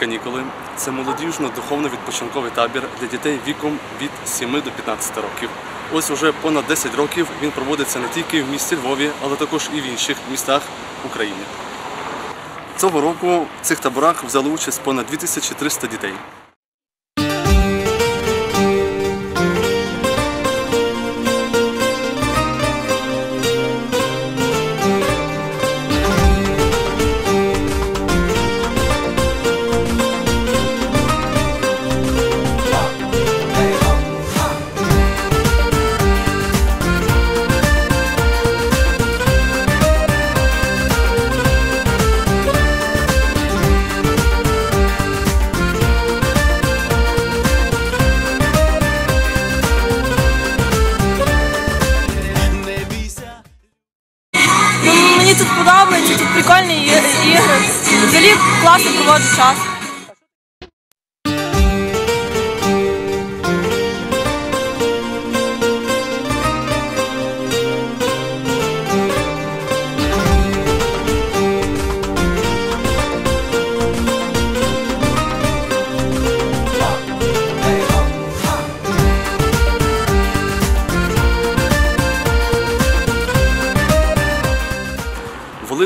канікули це молодіжно-духовно-відпочинковий табір для дітей віком від 7 до 15 років. Ось уже понад 10 років він проводиться не тільки в місті Львові, але також і в інших містах України. Цього року в цих таборах взяли участь понад 2300 дітей. sauce.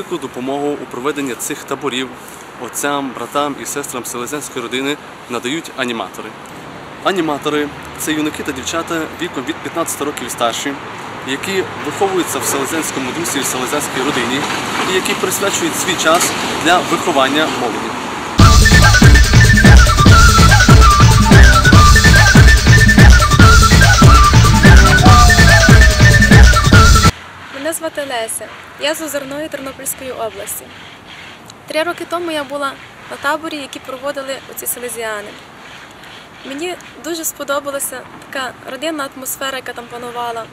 Велику допомогу у проведенні цих таборів отцям, братам і сестрам селезенської родини надають аніматори. Аніматори це юнаки та дівчата віком від 15 років старші, які виховуються в селезенському дусі і селезенській родині, і які присвячують свій час для виховання молоді. Мене звати Леся. Я з Озерної Тернопільської області. Три роки тому я була на таборі, які проводили оці селезіани. Мені дуже сподобалася така родинна атмосфера, яка там панувала,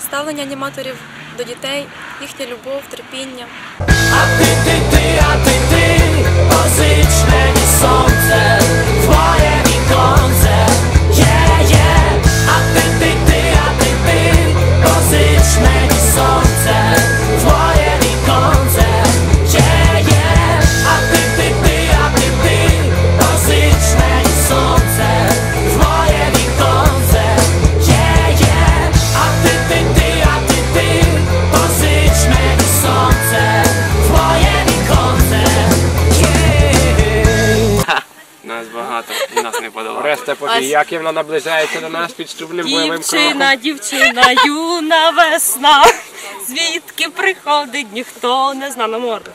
ставлення аніматорів до дітей, їхня любов, терпіння. A ty, ty, ty, a ty, ty Pozycz meni і нас не подолати. Решта поки наближається до нас під струбним бойовим кроком. Дівчина, дівчина, юна весна. Звідки приходить, ніхто не зна на морду.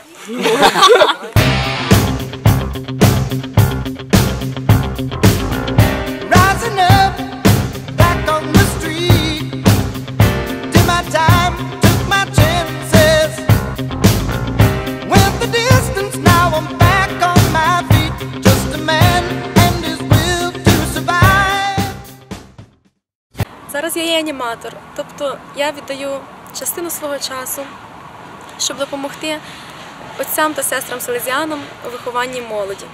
Я аніматор, тобто я віддаю частину свого часу, щоб допомогти отцям та сестрам селезіанам у вихованні молоді.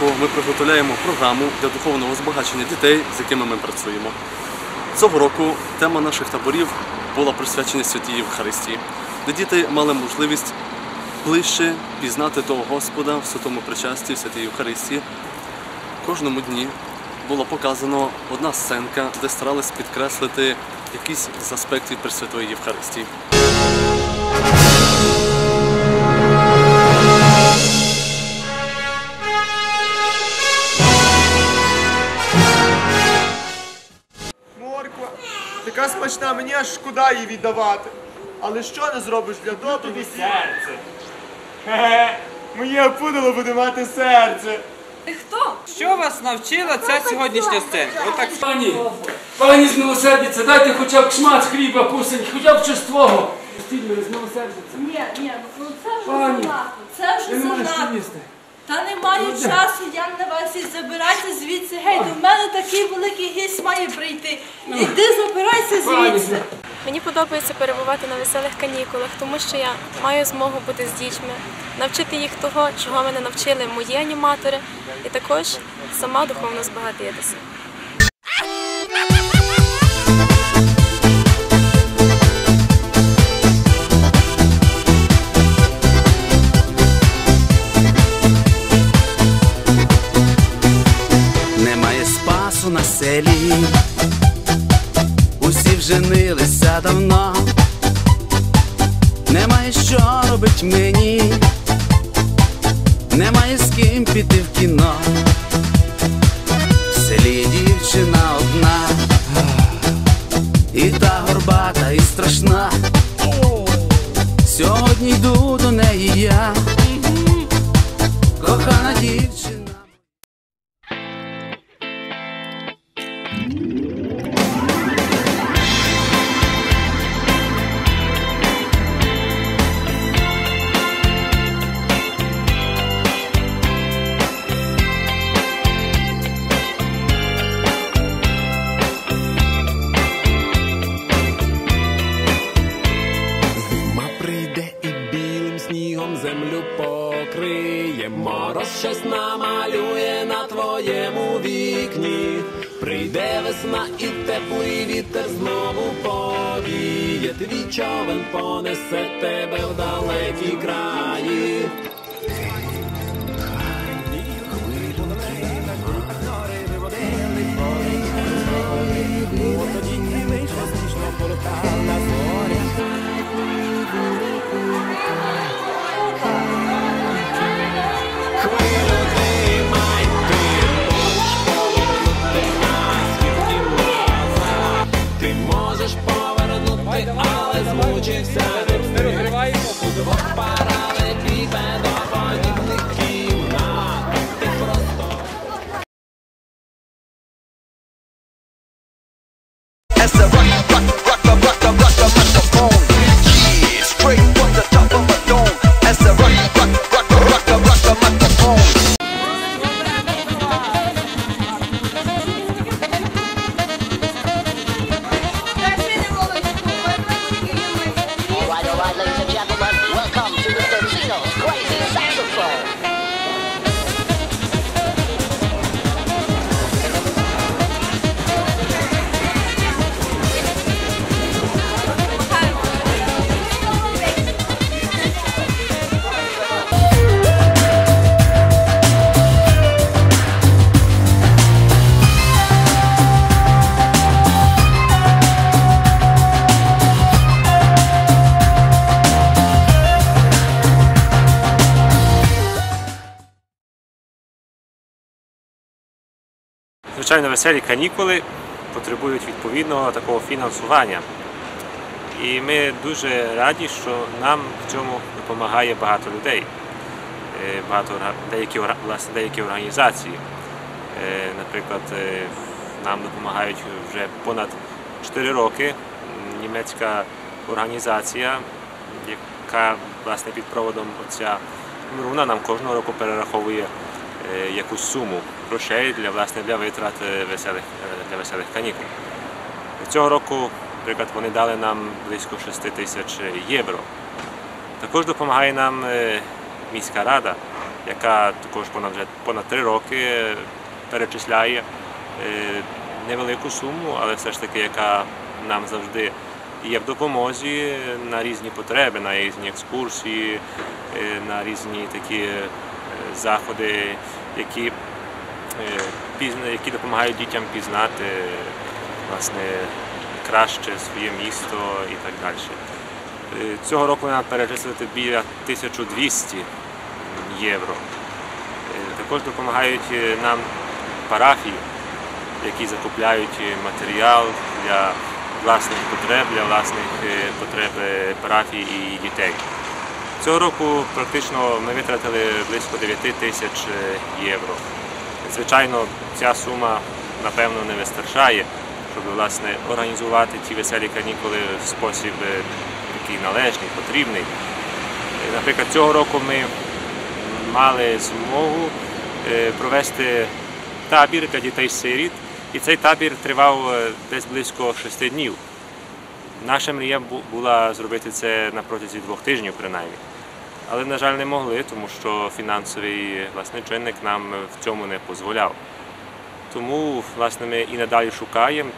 Року ми приготовляємо програму для духовного збагачення дітей, з якими ми працюємо. Цього року тема наших таборів була присвячена святій Євхаристії, де діти мали можливість ближче пізнати того Господа в святому причасті, в святій Євхаристії. Кожному дні було показано одна сценка, де старались підкреслити якийсь з аспектів Пресвятої Євхаристії. Смачна, мені аж шкода її віддавати. Але що не зробиш для доброго? серце. Хе-хе, моє опудало буде мати серце. Що вас навчила ця сьогоднішня сценка? Отак Пані, пані з милосердя, дайте хоча б шмат хліба кусень, хоча б чистого. Пустіть мене з милосердя. Ні, ні, ну це вже Пані, занадто. Це вже Я не маю. Та часу, я на вас і забирайте звідси. Гей, до мене такий великий гість має прийти. Іди забирайся звідси. Мені подобається перебувати на веселих канікулах, тому що я маю змогу бути з дітьми, навчити їх того, чого мене навчили мої аніматори, і також сама духовно збагатитися. Селі, усі вженилися давно, немає що робить мені, немає з ким піти в кіно. В селі дівчина одна, і та горбата, і страшна. Сьогодні йду до неї я, твоєму вікні. Прийде весна і теплий вітер знову повіє. Твій човен понесе тебе в далекі краї. Звичайно, веселі канікули потребують відповідного такого фінансування. І ми дуже раді, що нам в цьому допомагає багато людей, Е, багато деякі, власне, деякі організації. Е, Наприклад, е, нам допомагають вже понад 4 роки німецька організація, яка власне під проводом отця Мруна нам кожного року перераховує якусь суму грошей для власне для витрат е, веселих е, для веселих канікул. Цього року, наприклад, вони дали нам близько 6 тисяч євро. Також допомагає нам е, міська рада, яка також понад вже понад три роки е, перечисляє е, невелику суму, але все ж таки, яка нам завжди є в допомозі на різні потреби, на різні екскурсії, е, на різні такі е, заходи, які, е, які допомагають дітям пізнати власне, краще своє місто і так далі. Е, Цього року нам перечислити біля 1200 євро. Е, Також допомагають нам парафії, які закупляють матеріал для власних потреб, для власних потреб парафії і дітей. Цього року практично ми витратили близько 9 тисяч е, євро. Звичайно, ця сума напевно не вистачає, щоб власне організувати ті веселі канікули в спосіб е, такий належний, потрібний. Е, Наприклад, цього року ми мали змогу е, провести табір для дітей-сиріт, і цей табір тривав е, десь близько 6 днів. Наша мрія була зробити це на протязі двох тижнів, принаймні. Але, на жаль, не могли, тому що фінансовий власне, чинник нам в цьому не дозволяв. Тому власне, ми і надалі шукаємо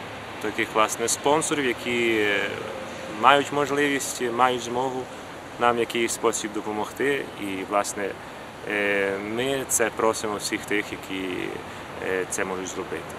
таких власне, спонсорів, які мають можливість, мають змогу нам якийсь спосіб допомогти. І власне, е, ми це просимо всіх тих, які е, це можуть зробити.